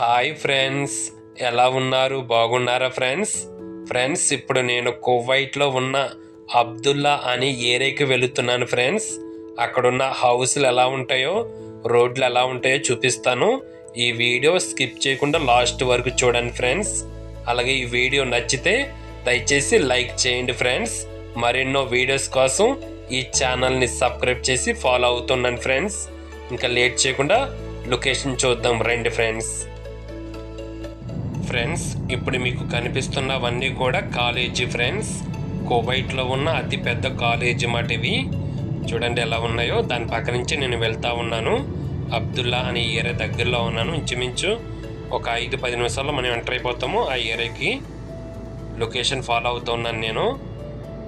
Hi friends. ఎలా ఉన్నారు? బాగున్నారా ఫ్రెండ్స్? ఫ్రెండ్స్ ఇప్పుడు నేను కువైట్లో ఉన్న అబ్దుల్లా అని ఏరియాకి వెళుతున్నాను ఫ్రెండ్స్. అక్కడున్న హౌస్లు ఎలా ఉంటాయో రోడ్లు ఎలా ఉంటాయో చూపిస్తాను. ఈ వీడియో స్కిప్ చేయకుండా లాస్ట్ వరకు చూడండి ఫ్రెండ్స్. అలాగే ఈ వీడియో నచ్చితే దయచేసి లైక్ చేయండి ఫ్రెండ్స్. మరెన్నో వీడియోస్ కోసం ఈ ఛానల్ని సబ్స్క్రైబ్ చేసి ఫాలో అవుతున్నాను ఫ్రెండ్స్. ఇంకా లేట్ చేయకుండా లొకేషన్ చూద్దాం రండి ఫ్రెండ్స్. ఫ్రెండ్స్ ఇప్పుడు మీకు కనిపిస్తున్నవన్నీ కూడా కాలేజీ ఫ్రెండ్స్. కువైట్లో ఉన్న అతి పెద్ద కాలేజీ మాట ఇవి. చూడండి ఎలా ఉన్నాయో. దాని పక్క నుంచి నేను వెళ్తా ఉన్నాను. అబ్దుల్లా అనే ఏరియా దగ్గరలో ఉన్నాను. ఇంచుమించు ఒక ఐదు పది నిమిషాల్లో మనం ఎంటర్ అయిపోతాము ఆ ఏరియాకి. లొకేషన్ ఫాలో అవుతూ ఉన్నాను నేను.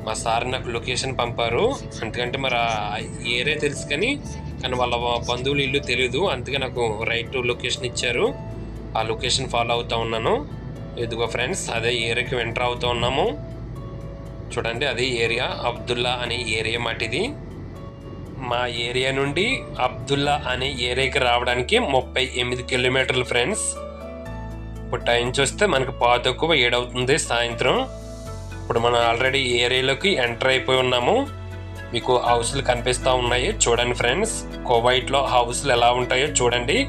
మా సార్ నాకు లొకేషన్ పంపారు. ఎందుకంటే మరి ఆ ఏరియా తెలుసు కానీ కానీ వాళ్ళ బంధువులు ఇల్లు తెలియదు అందుకే నాకు రైట్ లొకేషన్ ఇచ్చారు. ఆ లొకేషన్ ఫాలో అవుతూ ఉన్నాను. ఇదిగో ఫ్రెండ్స్ అదే ఏరియాకి ఎంటర్ అవుతూ ఉన్నాము. చూడండి అదే ఏరియా అబ్దుల్లా అనే ఏరియా మాటిది. మా ఏరియా నుండి అబ్దుల్లా అనే ఏరియాకి రావడానికి ముప్పై ఎనిమిది కిలోమీటర్లు ఫ్రెండ్స్. ఇప్పుడు టైం చూస్తే మనకి పాతక్కువ ఏడవుతుంది సాయంత్రం. ఇప్పుడు మనం ఆల్రెడీ ఏరియాలోకి ఎంటర్ అయిపోయి ఉన్నాము. మీకు హౌస్లు కనిపిస్తూ ఉన్నాయి. చూడండి ఫ్రెండ్స్ కోవైట్లో హౌస్లు ఎలా ఉంటాయో చూడండి.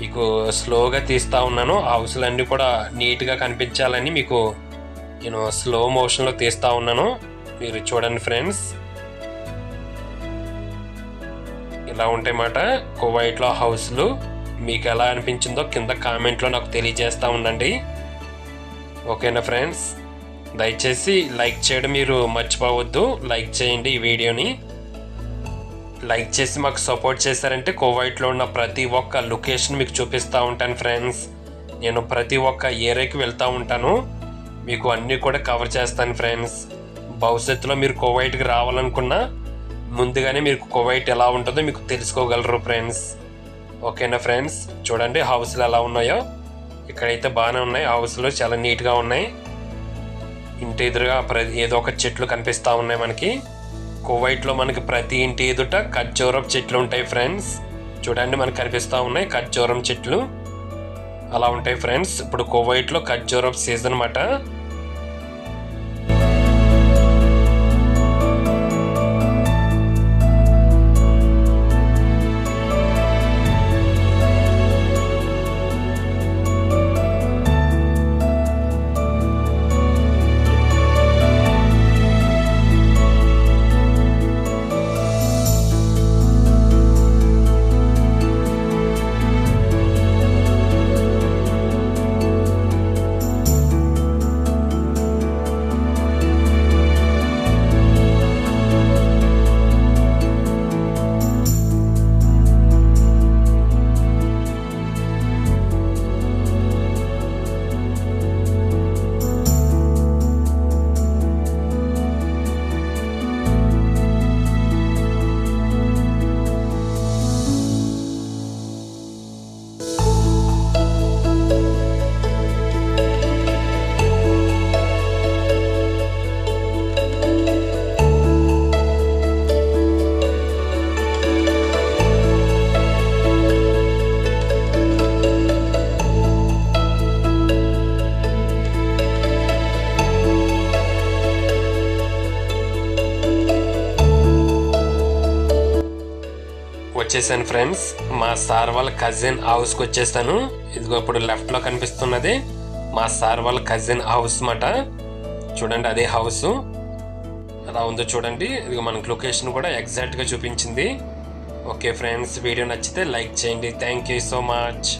మీకు స్లోగా తీస్తూ ఉన్నాను. హౌస్లన్నీ కూడా నీట్గా కనిపించాలని మీకు నేను స్లో మోషన్లో తీస్తూ ఉన్నాను. మీరు చూడండి ఫ్రెండ్స్ ఇలా ఉంటే మాట కువైట్లో హౌస్లు మీకు ఎలా అనిపించిందో కింద కామెంట్లో నాకు తెలియజేస్తూ ఉండండి. ఓకేనా ఫ్రెండ్స్ దయచేసి లైక్ చేయడం మీరు మర్చిపోవద్దు. లైక్ చేయండి ఈ వీడియోని. లైక్ చేసి మాకు సపోర్ట్ చేశారంటే కోవైట్లో ఉన్న ప్రతి ఒక్క లొకేషన్ మీకు చూపిస్తూ ఉంటాను ఫ్రెండ్స్. నేను ప్రతి ఒక్క ఏరియాకి వెళ్తూ ఉంటాను. మీకు అన్నీ కూడా కవర్ చేస్తాను ఫ్రెండ్స్. భవిష్యత్తులో మీరు కోవైట్కి రావాలనుకున్నా ముందుగానే మీరు కోవైట్ ఎలా ఉంటుందో మీకు తెలుసుకోగలరు ఫ్రెండ్స్. ఓకేనా ఫ్రెండ్స్? చూడండి హౌస్లు ఎలా ఉన్నాయో. ఇక్కడైతే బాగానే ఉన్నాయి. హౌస్లు చాలా నీట్గా ఉన్నాయి. ఇంటి ఎదురుగా ప్రతి ఏదో ఒక చెట్లు కనిపిస్తూ ఉన్నాయి మనకి. కువైట్లో మనకి ప్రతి ఇంటి ఎదుట ఖర్జూరం చెట్లు ఉంటాయి ఫ్రెండ్స్ చూడండి మనకు కనిపిస్తూ ఉన్నాయి ఖర్జూరం చెట్లు. అలా ఉంటాయి ఫ్రెండ్స్ ఇప్పుడు కువైట్లో ఖర్జూరం సీజన్ అన్నమాట. వచ్చేసాను ఫ్రెండ్స్. మా సార్ వాళ్ళ కజిన్ హౌస్కి వచ్చేసాను ఇదిగో ఇప్పుడు లెఫ్ట్లో కనిపిస్తున్నది. మా సార్ వాళ్ళ కజిన్ హౌస్ మాట. చూడండి అదే హౌస్ అలా ఉందో చూడండి. ఇదిగో మనకు లొకేషన్ కూడా ఎగ్జాక్ట్గా చూపించింది. ఓకే ఫ్రెండ్స్ వీడియో నచ్చితే లైక్ చేయండి. Thank you so much